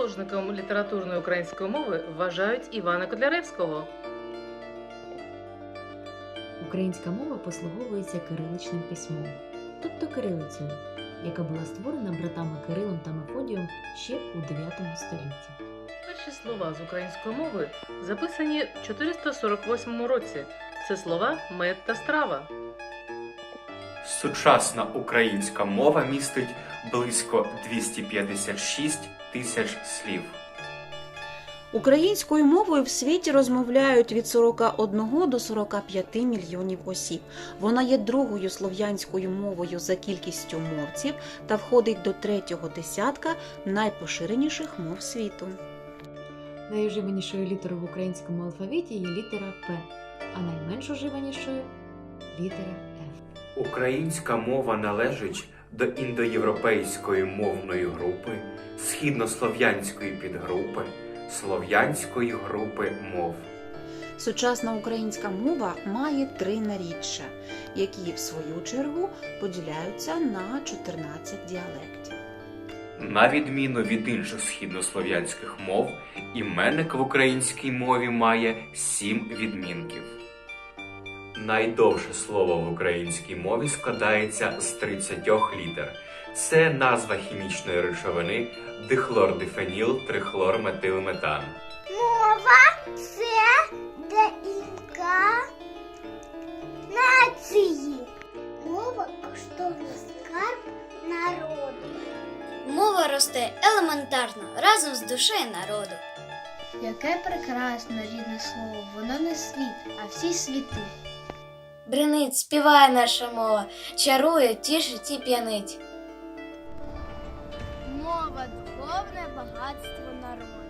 Основоположником літературної української мови вважають Івана Котляревського. Українська мова послуговується кириличним письмом, тобто кирилицею, яка була створена братами Кирилом та Мефодієм ще у 9 столітті. Перші слова з української мови записані в 448 році. Це слова мед та страва. Сучасна українська мова містить близько 256 тисяч слів. Українською мовою в світі розмовляють від 41 до 45 мільйонів осіб. Вона є другою слов'янською мовою за кількістю мовців та входить до третього десятка найпоширеніших мов світу. Найуживанішою літерою в українському алфавіті є літера П, а найменш уживанішою літера. Українська мова належить до індоєвропейської мовної групи, східнослов'янської підгрупи, слов'янської групи мов. Сучасна українська мова має три наріччя, які в свою чергу поділяються на 14 діалектів. На відміну від інших східнослов'янських мов, іменник в українській мові має сім відмінків. Найдовше слово в українській мові складається з 30 літер. Це назва хімічної речовини дихлордифеніл трихлорметилметан. Мова це ДНК нації. Мова коштовний скарб народу. Мова росте елементарно разом з душею народу. Яке прекрасне рідне слово, воно не світ, а всі світи. Бринить, співає наша мова, чарує, тішить і п'янить. Мова духовне багатство народу.